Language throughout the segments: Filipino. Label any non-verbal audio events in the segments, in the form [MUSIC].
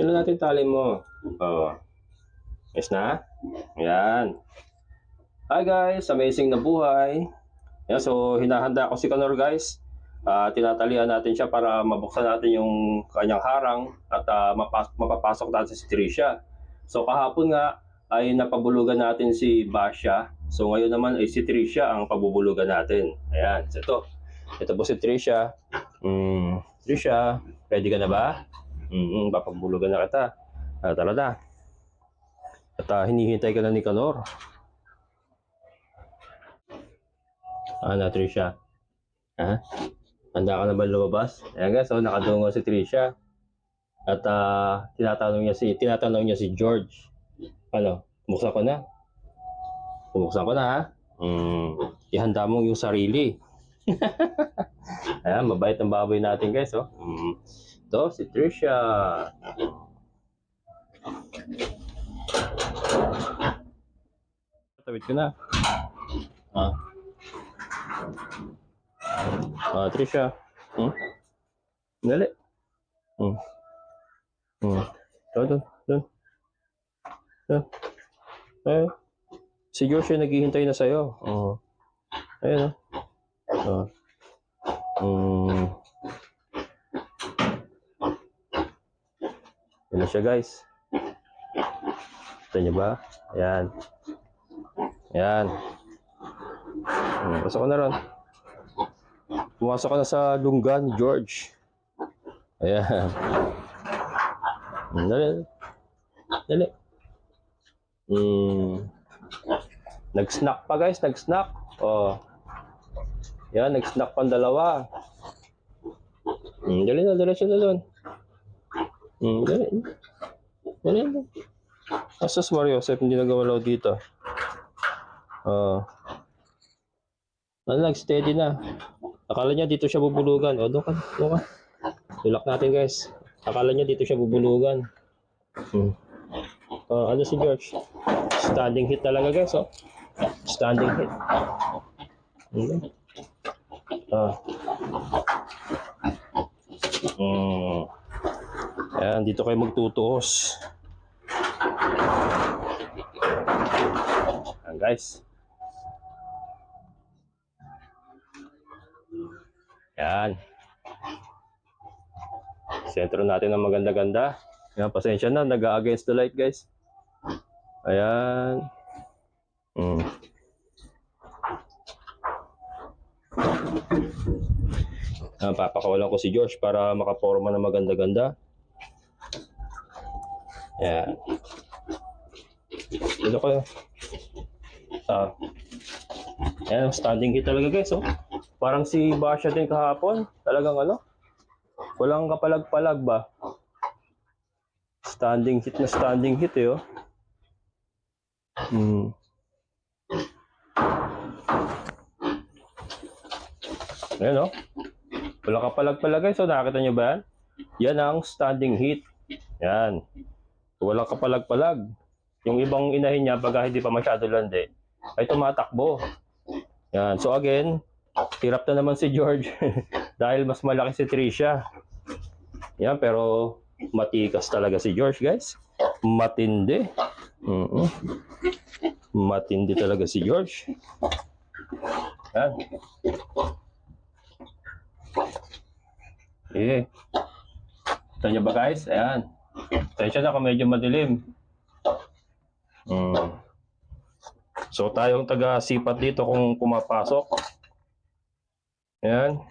Ayusin na natin tali mo. Oh. Yes na? Yan. Hi guys, amazing na buhay. Yan, so hinahanda ko si Conor guys. Ah, tinatalian natin siya para mabuksan natin yung kanyang harang at ah, mapas- mapapasok natin si Tricia. So kahapon nga ay napabulugan natin si Basha. So ngayon naman ay si Tricia ang pabubulugan natin. Ayan, so ito. Ito po si Tricia. Mm, Tricia, ready ka na ba? Mm, papabulugan na kita. Ah, tara na. At ah, hinihintay ka na ni Kanor. Ah, na Tricia. Ha? Handa ka na ba lumabas? Ayan guys, so nakadungo si Tricia. At ah, tinatanong niya si tinatanong niya si George. Ano? Buksan ko na. Buksan ko na ha. Mm, ihanda mo yung sarili. [LAUGHS] Ayan, mabait ang baboy natin guys, oh. Mm. Ito, si Tricia. Tawid ko na. Ah. Ah, Tricia. Hmm? Dali. Hmm. Hmm. Doon, doon, doon. Doon. Eh. Si yung naghihintay na sa'yo. Oo. Ayun, oh. Oh. Hmm. Na siya, guys. Kita niyo ba? Ayan. Ayan. Hmm, pasok ko na ron. Pumasok ka na sa lungga ni George. Ayan. Dali. Dali. Hmm. Nag-snack pa guys, nag-snack. Oh. Yan, nag-snack pang dalawa. Hmm, dali na, diretso na doon. Hmm, dali. Dali na. Asas Mario, Joseph, hindi nagawalaw dito. Oh. Ano, nag-steady na. Akala niya dito siya bubulugan. O, doon ka, doon ka. Tulak natin guys. Akala niya dito siya bubulugan. Hmm. Oh, ano si George? Standing hit talaga guys, oh. Standing hit. Hmm. Ah. Hmm. Ayan, dito kayo magtutuos. Ayan guys. Yan. Sentro natin ng maganda-ganda. Yan, pasensya na. Nag-against the light, guys. Ayan. Mm. Ayan, papakawalan ko si George para makaporma ng maganda-ganda. Yan. Dito ko. Ah. Ayan, standing hit talaga, guys, oh. Parang si Basha din kahapon. Talagang ano? Walang kapalag-palag ba? Standing hit na standing hit eh, oh. Hmm. Ayan, oh. Walang kapalag-palag guys. So, nakakita nyo ba yan? Yan ang standing hit. Yan. Walang kapalag-palag. Yung ibang inahin niya, pag hindi pa masyado landi, ay tumatakbo. Yan. So, again, Hirap na naman si George [LAUGHS] dahil mas malaki si Trisha. Yan, pero matikas talaga si George, guys. Matindi. mm Matindi talaga si George. Yan. Eh. Ito nyo ba, guys? Ayan. Tensya na kung medyo madilim. Mm. So, tayong taga-sipat dito kung pumapasok. Ayan.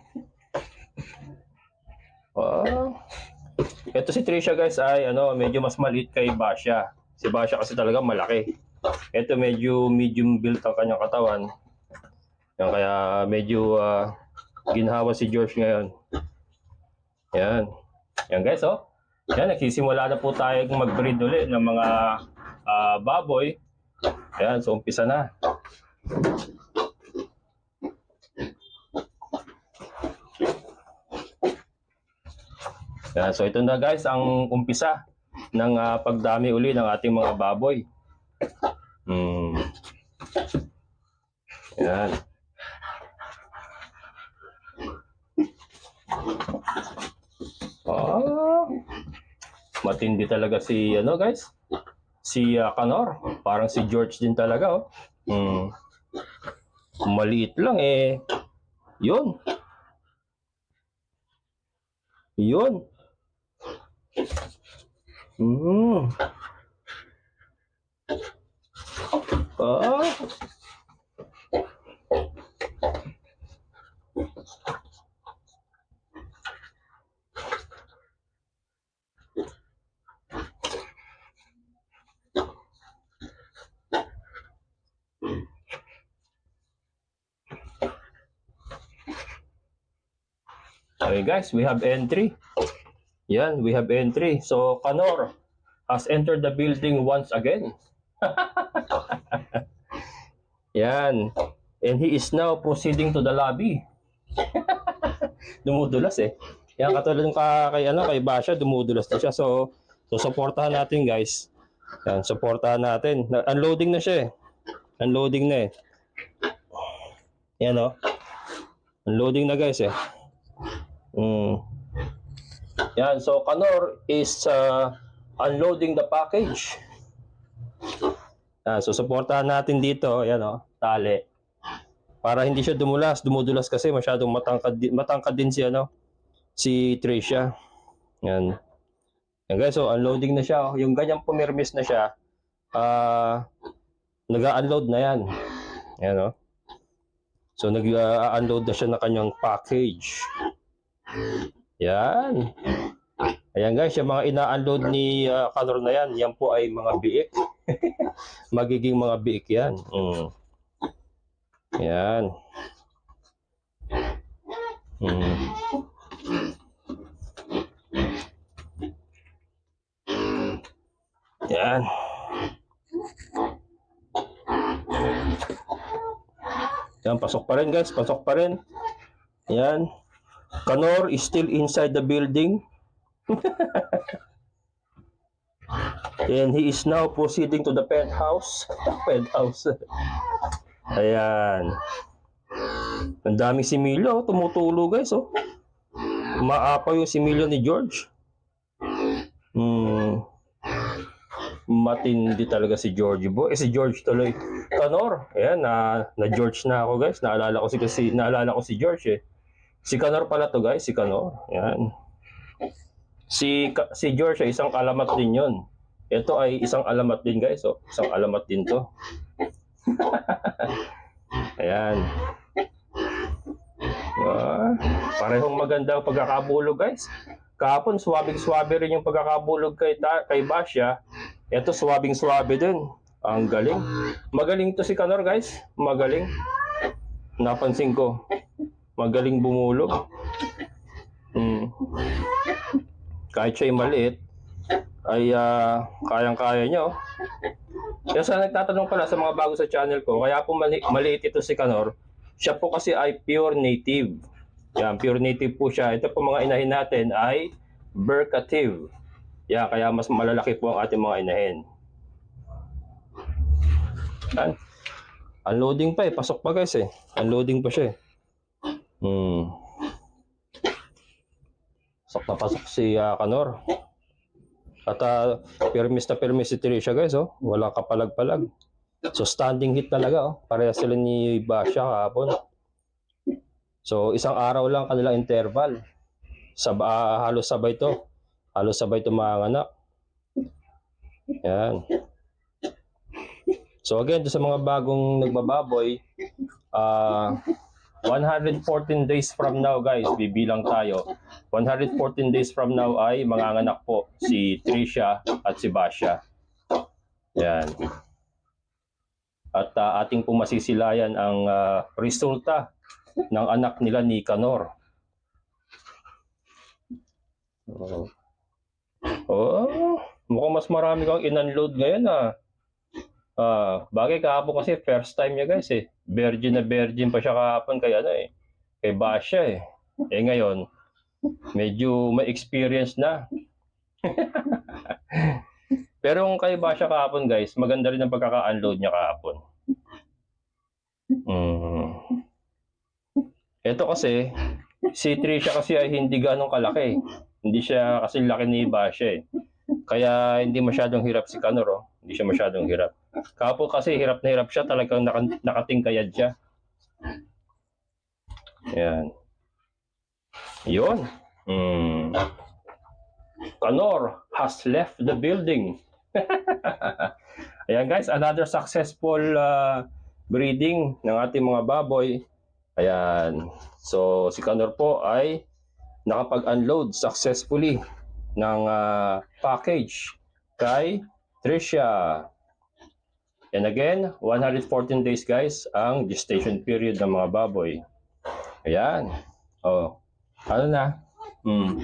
Wow. Ito si Trisha guys ay ano, medyo mas maliit kay Basha. Si Basha kasi talaga malaki. Ito medyo medium build ang kanyang katawan. Yan, kaya medyo ah, ginhawa si George ngayon. Yan. Yan guys oh. Yan, nagsisimula na po tayo mag-breed ulit ng mga ah, baboy. Yan, so umpisa na. Yan, so ito na guys ang umpisa ng ah, pagdami uli ng ating mga baboy. Hmm. Yan. Matindi talaga si, ano guys? Si ah, Kanor. Parang si George din talaga, oh. Hmm. Maliit lang, eh. Yun. Yun. Hmm. Ah. Okay guys, we have entry. Yan, we have entry. So, Kanor has entered the building once again. [LAUGHS] Yan. And he is now proceeding to the lobby. [LAUGHS] dumudulas eh. Yan, katulad ng ka, kay, ano, kay Basha, dumudulas na siya. So, so supportahan natin guys. Yan, supportahan natin. Na- Unloading na siya eh. Unloading na eh. Yan oh. Unloading na guys eh. Mm. Yan, so Kanor is uh, unloading the package. Ah, so supportahan natin dito, yan oh, tali. Para hindi siya dumulas, dumudulas kasi masyadong matangkad matangkad din si ano, si Tricia. Yan. Yan guys, so unloading na siya. oh. Yung ganyang pumirmis na siya, ah nag-unload na yan. Yan oh. So nag-unload na siya ng kanyang package. Yan. Ayan guys, yung mga ina-unload ni uh, Kanor na yan, yan po ay mga biik. [LAUGHS] Magiging mga biik yan. Mm. Yan. Mm. Yan. Yan, pasok pa rin guys, pasok pa rin. Yan. Kanor is still inside the building. [LAUGHS] And he is now proceeding to the penthouse. [LAUGHS] penthouse. Ayan. Ang daming similyo. oh. Tumutulo guys. Oh. Maapa yung similyo ni George. Hmm. Matindi talaga si George Bo. Eh si George tuloy. Kanor. Ayan, na, na George na ako guys. Naalala ko si, kasi, naalala ko si George eh. Si Kanor pala to guys, si Kanor. Yan. Si si George ay isang alamat din 'yon. Ito ay isang alamat din guys, oh. Isang alamat din 'to. [LAUGHS] Ayan. Ah, parehong maganda ang pagkakabulog guys. Kahapon swabing-swabe rin yung pagkakabulog kay ta- kay Basya. Ito swabing-swabe din. Ang galing. Magaling to si Kanor guys. Magaling. Napansin ko. Magaling bumulog. Mm. Kahit siya'y maliit, ay ah, kayang-kaya niya. Oh. Kaya sa nagtatanong pala sa mga bago sa channel ko, kaya po mali- maliit ito si Kanor, siya po kasi ay pure native. Yan, pure native po siya. Ito po mga inahin natin ay Bercative. Yan, kaya mas malalaki po ang ating mga inahin. Yan. Unloading pa eh. Pasok pa guys eh. Unloading pa siya eh. Hmm. Pasok na pasok si ah, Kanor. At uh, permis na permis si Tricia guys oh. Walang kapalag-palag. So standing hit talaga oh. Pareha sila ni Basha kahapon. So isang araw lang kanila interval. Sab ah, halos sabay to. Halos sabay to mga anak. Yan. So again, sa mga bagong nagbababoy, ah 114 days from now guys, bibilang tayo. 114 days from now ay manganganak po si Trisha at si Basha. Yan. At ah, ating pong masisilayan ang ah, resulta ng anak nila ni Kanor. Oh. oh, mukhang mas marami kang in-unload ngayon ah. Ah, bagay kahapon kasi first time niya guys eh. Virgin na virgin pa siya kahapon kay ano eh. Kay Basha eh. Eh ngayon, medyo may experience na. [LAUGHS] Pero kung kay Basha kahapon guys, maganda rin ang pagkaka-unload niya kahapon. Mm. Ito kasi, si Trisha kasi ay hindi ganong kalaki. Hindi siya kasi laki ni Basha eh. Kaya hindi masyadong hirap si Kanor, oh. Hindi siya masyadong hirap. Kapo kasi hirap na hirap siya, talagang naka, nakatingkayad siya. Yan. Yun. Hmm. Kanor has left the building. [LAUGHS] Ayan guys, another successful uh, breeding ng ating mga baboy. Ayan. So si Kanor po ay nakapag-unload successfully ng uh, package kay Tricia. And again, 114 days guys ang gestation period ng mga baboy. Ayan. Oh. Ano na? Hmm.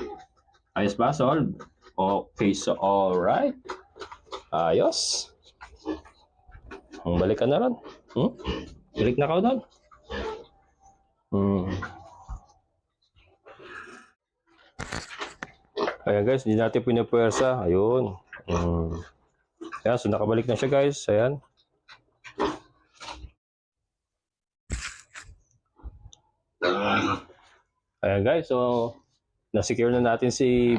Ayos ba? Solve? Okay, so alright. Ayos. Hmm, balik ka na ron. Hmm? Balik na ka doon. Hmm. Ayan guys, hindi natin pinapwersa. Ayun. Hmm. Ayan, so nakabalik na siya guys. Ayan. Ayan guys, so na-secure na natin si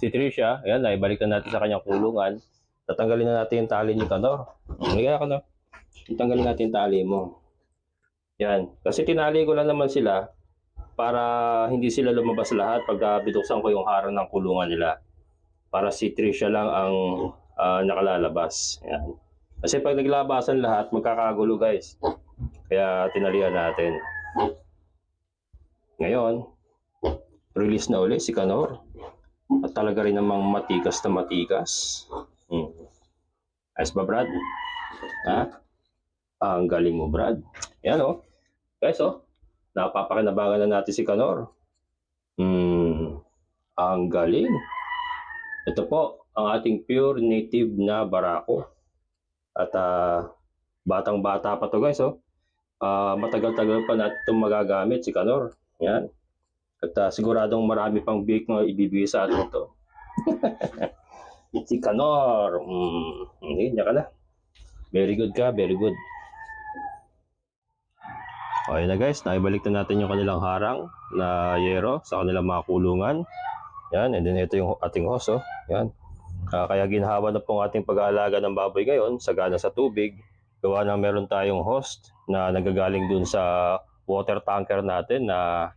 si Trisha. Ayan, naibalik na natin sa kanyang kulungan. Tatanggalin na natin yung tali ni Kanor. Hindi ka Kanor. Tatanggalin natin yung tali mo. Yan. Kasi tinali ko lang naman sila para hindi sila lumabas lahat pag bituksan ko yung harang ng kulungan nila. Para si Trisha lang ang ah, nakalalabas. Yan. Kasi pag naglabasan lahat, magkakagulo guys. Kaya tinalian natin. Ngayon, release na uli si Kanor. At talaga rin namang matikas na matikas. Hmm. Ayos ba, Brad? Ha? Ah, ang galing mo, Brad. Yan, oh. Guys, oh. Napapakinabangan na natin si Kanor. Hmm. Ang galing. Ito po, ang ating pure native na barako. At ah, batang-bata pa to guys, oh. Ah, matagal-tagal pa natin itong magagamit si Kanor. Yan. At ah, siguradong marami pang bake na ibibigay sa atin ito. [LAUGHS] si Kanor. Mm, hindi, niya ka na. Very good ka, very good. Okay na guys, naibalik na natin yung kanilang harang na yero sa kanilang mga kulungan. Yan, and then ito yung ating host, oh. Yan. Ah, kaya ginhawa na po ang ating pag-aalaga ng baboy ngayon, sagana sa tubig. Gawa na meron tayong host na nagagaling dun sa water tanker natin na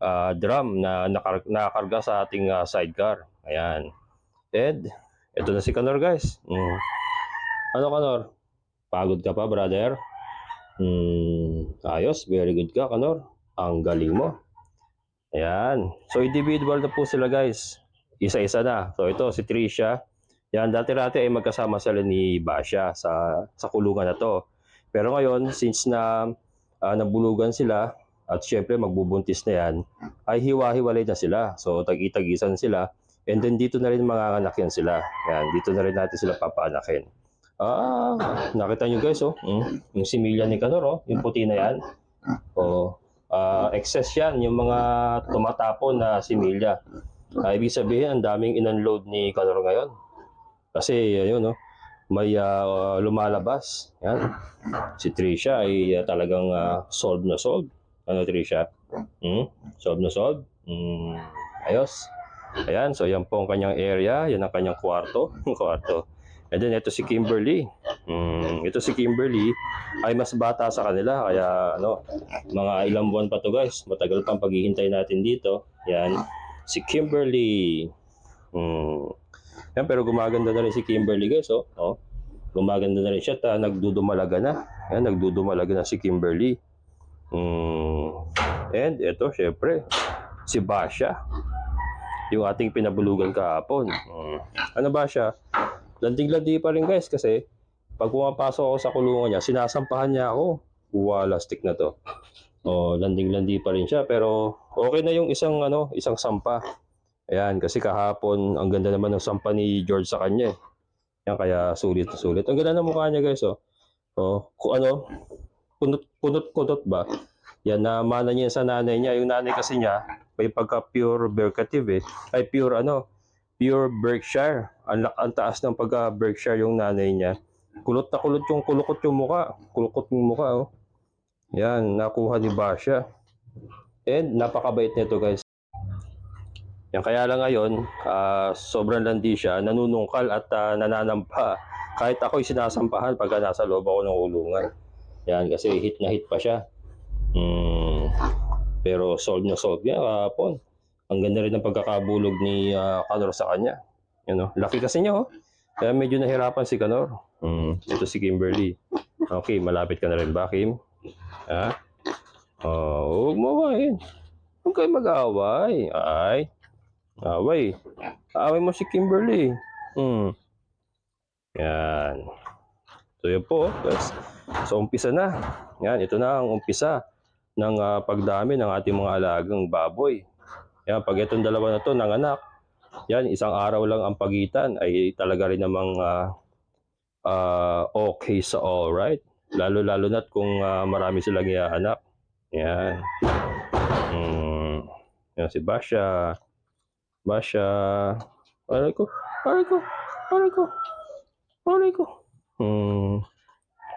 ah, drum na nakakarga sa ating ah, sidecar. Ayan. And, ito na si Kanor guys. Mm. Ano Kanor? Pagod ka pa brother? Hmm, ayos. Very good ka Kanor. Ang galing mo. Ayan. So, individual na po sila guys. Isa-isa na. So, ito si Trisha. Yan, dati-dati ay magkasama sila ni Basha sa, sa kulungan na to. Pero ngayon, since na ah, nabulugan sila, at syempre magbubuntis na yan, ay hiwa-hiwalay na sila. So, tag-itagisan sila. And then dito na rin mga anak yan sila. Yan, dito na rin natin sila papaanakin. Ah, nakita nyo guys, oh. Mm, yung similya ni Kanor, oh. Yung puti na yan. Oh, ah, excess yan, yung mga tumatapon na similya. Ah, ibig sabihin, ang daming in-unload ni Kanor ngayon. Kasi, ayun, oh, may ah, lumalabas. Yan. Si Trisha ay ah, talagang ah, solved na solved. Ano, Trisha? Hmm? Solved na solved? Hmm, ayos. Ayan, so yan po ang kanyang area. Yan ang kanyang kwarto. [LAUGHS] kwarto. And then, ito si Kimberly. Hmm, ito si Kimberly ay mas bata sa kanila. Kaya, ano, mga ilang buwan pa to guys. Matagal pang paghihintay natin dito. Yan. Si Kimberly. Hmm. Yan, pero gumaganda na rin si Kimberly guys. Oh. oh. Gumaganda na rin siya. Ta, nagdudumalaga na. Yan, nagdudumalaga na si Kimberly. Hmm. And ito, syempre, si Basha. Yung ating pinabulugan kahapon. Hmm. Ano ba siya? Landig-landi pa rin guys kasi pag pumapasok ako sa kulungan niya, sinasampahan niya ako. Wala stick na to. [LAUGHS] Oh, landing-landi pa rin siya pero okay na yung isang ano, isang sampa. Ayan, kasi kahapon ang ganda naman ng sampa ni George sa kanya. eh. Yan kaya sulit na sulit. Ang ganda ng mukha niya guys oh. Oh, ano, punot ba? Yan na mana niya sa nanay niya. Yung nanay kasi niya may pagka pure Berkative eh. Ay pure ano, pure Berkshire. Ang, ang taas ng pagka Berkshire yung nanay niya. Kulot na kulot yung kulukot yung muka. Kulukot yung muka oh. Yan, nakuha ni Basha. And napakabait nito guys. Yan kaya lang ngayon, ah, sobrang landi siya, nanunungkal at ah, nananampa. Kahit ako'y sinasampahan pagka nasa loob ako ng ulungan. Yan, kasi hit na hit pa siya. Mm, pero solve na solve niya kahapon. Ang ganda rin ng pagkakabulog ni ah, Kanor sa kanya. Yan, oh. Laki kasi niya, oh. Kaya medyo nahirapan si Kanor. Mm, ito si Kimberly. Okay, malapit ka na rin ba, Kim? Ha? Oh, huwag mo awayin. Huwag kayo mag-aaway. Ay. Away. Away mo si Kimberly. Hmm. Yan. So yun po, guys. So umpisa na. Yan, ito na ang umpisa ng ah, pagdami ng ating mga alagang baboy. Yan, pag itong dalawa na to ng anak, yan, isang araw lang ang pagitan ay talaga rin namang ah, ah, okay sa all right. Lalo-lalo na't kung ah, marami silang anak. Yan. Mm. Yan si Basha. Basha. Aray ko. Aray ko. Aray ko. Aray ko. Hmm.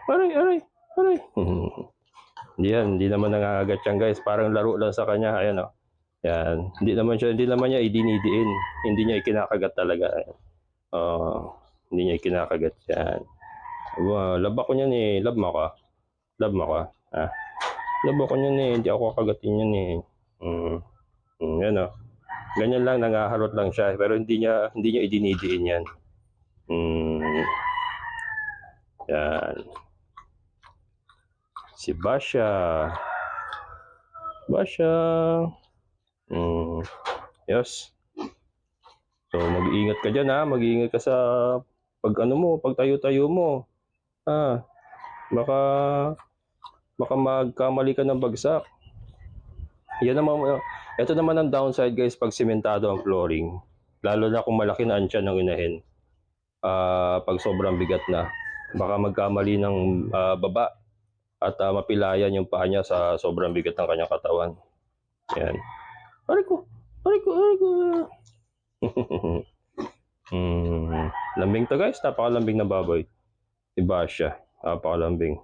Aray, aray. Aray. Hmm. Yan. Hindi naman nangangagat yan guys. Parang laro lang sa kanya. Ayan o. Yan. Hindi naman siya, hindi naman niya idinidiin. Hindi niya ikinakagat talaga. Oh, hindi niya ikinakagat yan. Wow, love ako niyan eh. Love mo ka. Love mo ka. Ha? Love ako niyan eh. Hindi ako kagatin yan eh. Mm. Mm, yan o. Ganyan lang, nangaharot lang siya. Pero hindi niya, hindi niya idinidiin yan. Mm. Yan. Si Basha. Basha. Mm. Yes. So, mag-iingat ka dyan ha. Mag-iingat ka sa pag ano mo, pag tayo-tayo mo. Ha. Baka, baka magkamali ka ng bagsak. Yan naman, ito naman ang downside guys pag simentado ang flooring. Lalo na kung malaki na ang tiyan ng inahin. Ah, pag sobrang bigat na. Baka magkamali ng ah, baba at ah, mapilayan yung paa niya sa sobrang bigat ng kanyang katawan. Yan. Aray ko! Aray ko! Aray ko! [LAUGHS] hmm. Lambing to guys. Napakalambing na baboy. Si Basha. Napakalambing.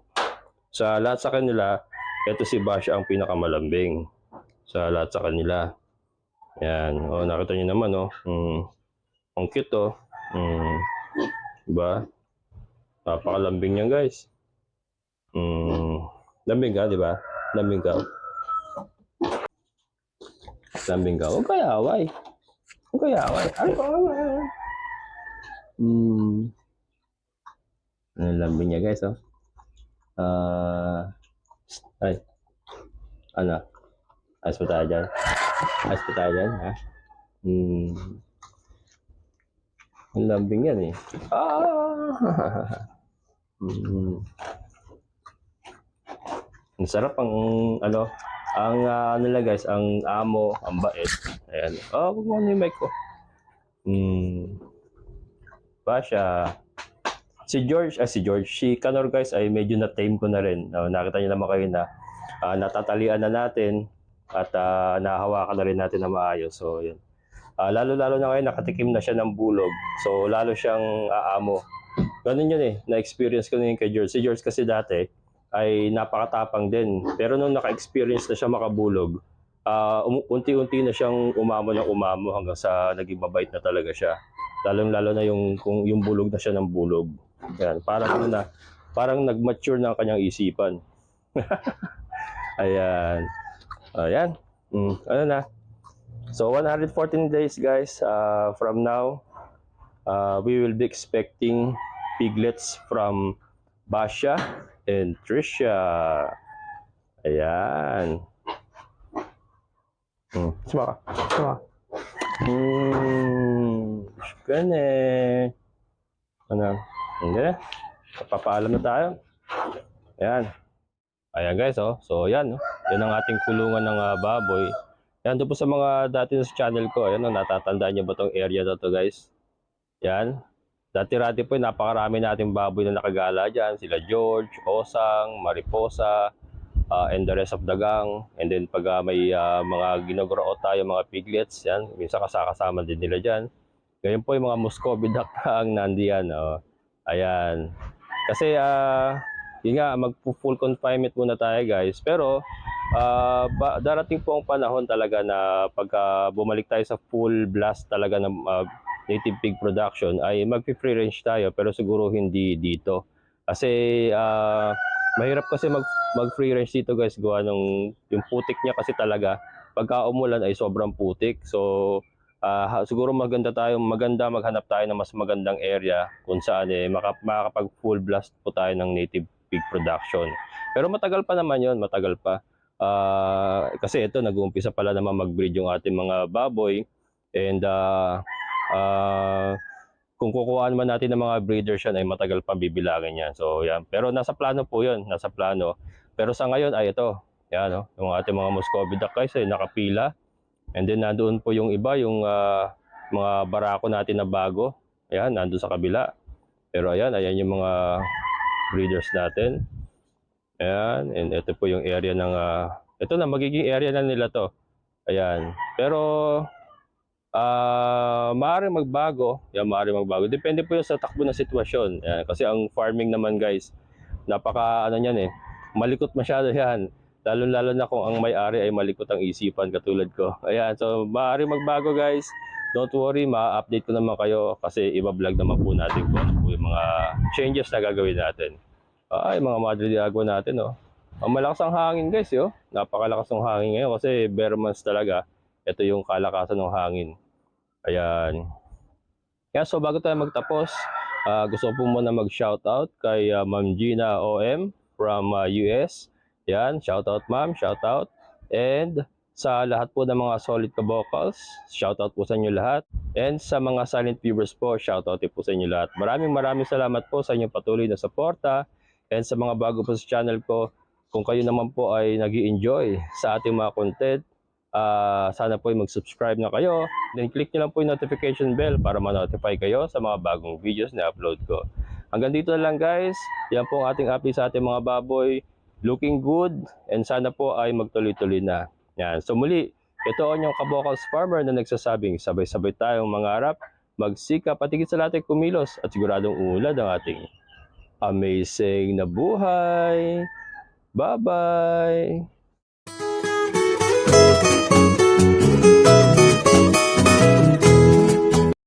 Sa lahat sa kanila, ito si Basha ang pinakamalambing sa lahat sa kanila. Yan. O, nakita niyo naman, oh. Mm. Ang cute, oh. Mm. Diba? Napakalambing niyan, guys. Mm. Lambing ka, di ba? Lambing ka. Lambing ka. Huwag kaya away. Huwag kaya away. Ay, away. Mm. Yung lambing niya, guys, oh. Ah. ay. Ano? Ayos pa tayo dyan. Ayos pa tayo dyan, ha? Hmm. Ang lambing yan eh. Ah! [LAUGHS] hmm. Ang sarap ang, ano, ang, ah, ano lang guys, ang amo, ang bait. Ayan. Oh, wag mo yung mic ko. Hmm. Basha. Si George, ah, si George, si Kanor guys ay medyo na-tame ko na rin. No, nakita niyo naman kayo na ah, natatalian na natin at uh, nahawakan na rin natin na maayos. So, yun. Ah, lalo-lalo na ngayon, nakatikim na siya ng bulog. So, lalo siyang aamo. Ganun yun eh. Na-experience ko na yun kay George. Si George kasi dati ay napakatapang din. Pero nung naka-experience na siya makabulog, um- unti-unti na siyang umamo ng umamo hanggang sa naging mabait na talaga siya. Lalong-lalo na yung, kung yung bulog na siya ng bulog. Yan. Parang ano na, parang nag-mature na ang kanyang isipan. [LAUGHS] Ayan. Ayan. Mm, ano na. So 114 days guys uh, from now uh, we will be expecting piglets from Basha and Trisha. Ayan. Hmm. Suma ka. Suma ka. Hmm. Gane. Ano? Hindi na. Papaalam na tayo. Ayan. Ayan guys, oh. So yan, oh. Yan ang ating kulungan ng ah, baboy. Yan, doon po sa mga dati sa channel ko. Ayan, oh, natatandaan niyo ba tong area na to guys? Yan. Dati-rati po, napakarami nating baboy na nakagala dyan. Sila George, Osang, Mariposa, ah, and the rest of the gang. And then pag ah, may ah, mga ginogroo tayo, mga piglets, yan. Minsan kasakasama din nila dyan. Ngayon po yung mga Muscovy duck [LAUGHS] ang nandiyan. Oh. Ayan. Kasi, ah, yun nga, mag-full confinement muna tayo guys. Pero, ah, ba- darating po ang panahon talaga na pagka bumalik tayo sa full blast talaga ng ah, native pig production ay mag-free range tayo pero siguro hindi dito. Kasi ah, mahirap kasi mag, mag-free range dito guys gawa ng yung putik niya kasi talaga pagka umulan ay sobrang putik. So ha- siguro maganda tayo maganda maghanap tayo ng mas magandang area kung saan eh maka, makakapag full blast po tayo ng native pig production. Pero matagal pa naman 'yon, matagal pa. Ah, kasi ito nag-uumpisa pala naman mag-breed yung ating mga baboy and ah ah, kung kukuhaan man natin ng mga breeders yan ay matagal pa bibilangin yan. So yan. Pero nasa plano po 'yon, nasa plano. Pero sa ngayon ay ito. Yan no, yung ating mga Muscovy duck guys ay nakapila. And then nandoon po yung iba, yung ah, mga barako natin na bago. Ayan, nandoon sa kabila. Pero ayan, ayan yung mga breeders natin. Ayan, and ito po yung area ng, ah, ito na, magiging area na nila to. Ayan. Pero, ah, maaaring magbago. Yan, maaaring magbago. Depende po yun sa takbo ng sitwasyon. Ayan, kasi ang farming naman guys, napaka, ano yan eh, malikot masyado [LAUGHS] yan. Lalo-lalo na kung ang may-ari ay malikot ang isipan katulad ko. Ayan, so maaaring magbago guys. Don't worry, ma-update ko naman kayo kasi iba-vlog naman po natin kung ano po yung mga changes na gagawin natin. Ay, mga Madre de natin, oh. Ang malakas ang hangin, guys, yo. Napakalakas ng hangin ngayon kasi bare months talaga. Ito yung kalakasan ng hangin. Ayan. Kaya so bago tayo magtapos, ah, gusto ko po muna mag-shoutout kay ah, Ma'am Gina OM from ah, US. Yan, shoutout ma'am, shoutout. And sa lahat po ng mga solid ka vocals, shoutout po sa inyo lahat. And sa mga silent viewers po, shoutout po sa inyo lahat. Maraming maraming salamat po sa inyong patuloy na suporta. And sa mga bago po sa channel ko, kung kayo naman po ay nag enjoy sa ating mga content, ah, sana po ay mag-subscribe na kayo. Then click nyo lang po yung notification bell para ma-notify kayo sa mga bagong videos na upload ko. Hanggang dito na lang guys. Yan po ang ating update sa ating mga baboy. Looking good and sana po ay magtuloy-tuloy na. Yan. So muli, ito ang inyong kabokals farmer na nagsasabing sabay-sabay tayong mangarap, magsikap at higit sa lahat kumilos at siguradong uunlad ang ating amazing na buhay. Bye-bye! Thank you.